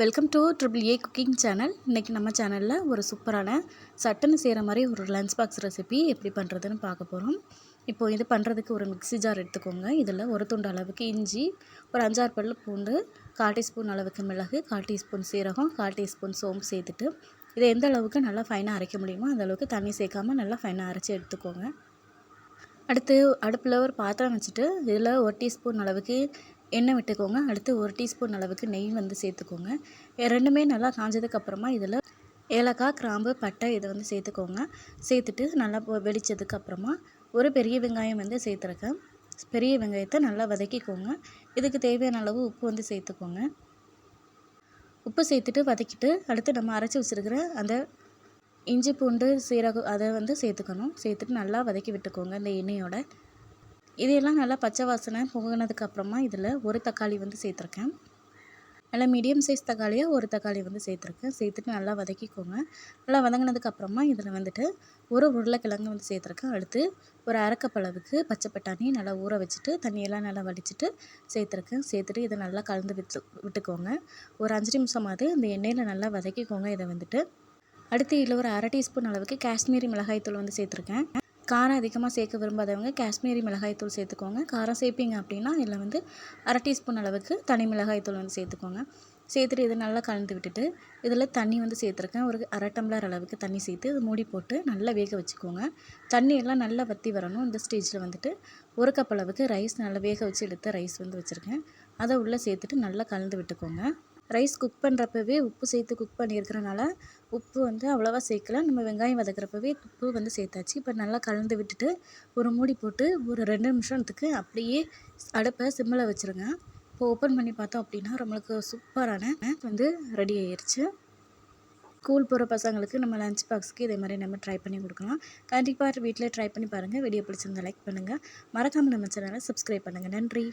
Welcome to triple A cooking channel இன்றைக்கி நம்ம சேனலில் ஒரு சூப்பரான சட்டுன்னு செய்கிற மாதிரி ஒரு லன்ச் பாக்ஸ் ரெசிபி எப்படி பண்ணுறதுன்னு பார்க்க போகிறோம் இப்போது இது பண்ணுறதுக்கு ஒரு மிக்ஸி ஜார் எடுத்துக்கோங்க. இதில் ஒரு துண்டு அளவுக்கு இஞ்சி ஒரு அஞ்சாறு பல்லு பூண்டு கால் டீஸ்பூன் அளவுக்கு மிளகு கால் டீஸ்பூன் சீரகம் கால் டீஸ்பூன் சோம்பு சேர்த்துட்டு இதை எந்த அளவுக்கு நல்லா ஃபைனாக அரைக்க முடியுமோ அந்த அளவுக்கு தண்ணி சேர்க்காமல் நல்லா ஃபைனாக அரைச்சி எடுத்துக்கோங்க. அடுத்து அடுப்பில் ஒரு பாத்திரம் வச்சுட்டு இதில் ஒரு டீஸ்பூன் அளவுக்கு எண்ணெய் விட்டுக்கோங்க. அடுத்து ஒரு டீஸ்பூன் அளவுக்கு நெய் வந்து சேர்த்துக்கோங்க. ரெண்டுமே நல்லா காஞ்சதுக்கப்புறமா இதில் ஏலக்காய் கிராம்பு பட்டை இதை வந்து சேர்த்துக்கோங்க. சேர்த்துட்டு நல்லா வெடித்ததுக்கப்புறமா ஒரு பெரிய வெங்காயம் வந்து சேர்த்துருக்கேன். பெரிய வெங்காயத்தை நல்லா வதக்கிக்கோங்க. இதுக்கு தேவையான அளவு உப்பு வந்து சேர்த்துக்கோங்க. உப்பு சேர்த்துட்டு வதக்கிட்டு அடுத்து நம்ம அரைச்சி வச்சுருக்கிற அந்த இஞ்சி பூண்டு சீரகம் அதை வந்து சேர்த்துக்கணும். சேர்த்துட்டு நல்லா வதக்கி விட்டுக்கோங்க இந்த எண்ணெயோட. இதையெல்லாம் நல்லா பச்சை வாசனை புகுனதுக்கு அப்புறமா இதில் ஒரு தக்காளி வந்து சேர்த்துருக்கேன். நல்லா மீடியம் சைஸ் தக்காளியாக ஒரு தக்காளி வந்து சேர்த்துருக்கேன். சேர்த்துட்டு நல்லா வதக்கிக்கோங்க. நல்லா வதங்கினதுக்கு அப்புறமா இதில் வந்துட்டு ஒரு உருளைக்கிழங்கு வந்து சேர்த்துருக்கேன். அடுத்து ஒரு அரைக்கப்பளவுக்கு பச்சை பட்டாணி நல்லா ஊற வச்சுட்டு தண்ணியெல்லாம் நல்லா வடிச்சிட்டு சேர்த்துருக்கேன். சேர்த்துட்டு இதை நல்லா கலந்து விட்டு விட்டுக்கோங்க. ஒரு அஞ்சு நிமிஷமாவது இந்த எண்ணெயில் நல்லா வதக்கிக்கோங்க இதை வந்துட்டு. அடுத்து இதில் ஒரு அரை டீஸ்பூன் அளவுக்கு காஷ்மீரி மிளகாய்த்தூள் வந்து சேர்த்துருக்கேன். காரம் அதிகமாக சேர்க்க விரும்பாதவங்க காஷ்மீரி மிளகாய்த்தூள் சேர்த்துக்கோங்க. காரம் சேர்ப்பீங்க அப்படின்னா இதில் வந்து அரை டீஸ்பூன் அளவுக்கு தனி மிளகாய்த்தூள் வந்து சேர்த்துக்கோங்க. சேர்த்துட்டு இதை நல்லா கலந்து விட்டுட்டு இதில் தண்ணி வந்து சேர்த்துருக்கேன். ஒரு அரை டம்ளர் அளவுக்கு தண்ணி சேர்த்து இது மூடி போட்டு நல்லா வேக வச்சுக்கோங்க. தண்ணி எல்லாம் நல்லா வற்றி வரணும். இந்த ஸ்டேஜில் வந்துட்டு ஒரு கப் அளவுக்கு ரைஸ் நல்லா வேக வச்சு எடுத்த ரைஸ் வந்து வச்சுருக்கேன். அதை உள்ளே சேர்த்துட்டு நல்லா கலந்து விட்டுக்கோங்க. ரைஸ் குக் பண்ணுறப்பவே உப்பு சேர்த்து குக் பண்ணியிருக்கிறனால உப்பு வந்து அவ்வளோவா சேர்க்கல. நம்ம வெங்காயம் வதக்கிறப்பவே உப்பு வந்து சேர்த்தாச்சு. இப்போ நல்லா கலந்து விட்டுட்டு ஒரு மூடி போட்டு ஒரு ரெண்டு நிமிஷத்துக்கு அப்படியே அடுப்பை சிம்மில் வச்சுருங்க. இப்போ ஓப்பன் பண்ணி பார்த்தோம் அப்படின்னா நம்மளுக்கு சூப்பரான வந்து ரெடி ஆயிடுச்சு ஸ்கூல் போகிற பசங்களுக்கு நம்ம லஞ்ச் பாக்ஸ்க்கு இதே மாதிரி நம்ம ட்ரை பண்ணி கொடுக்கலாம். கண்டிப்பாக வீட்டில் ட்ரை பண்ணி பாருங்கள் வீடியோ பிடிச்சிருந்தா லைக் பண்ணுங்கள் மறக்காமல் நம்ம சேனலை சப்ஸ்கிரைப் பண்ணுங்கள் நன்றி.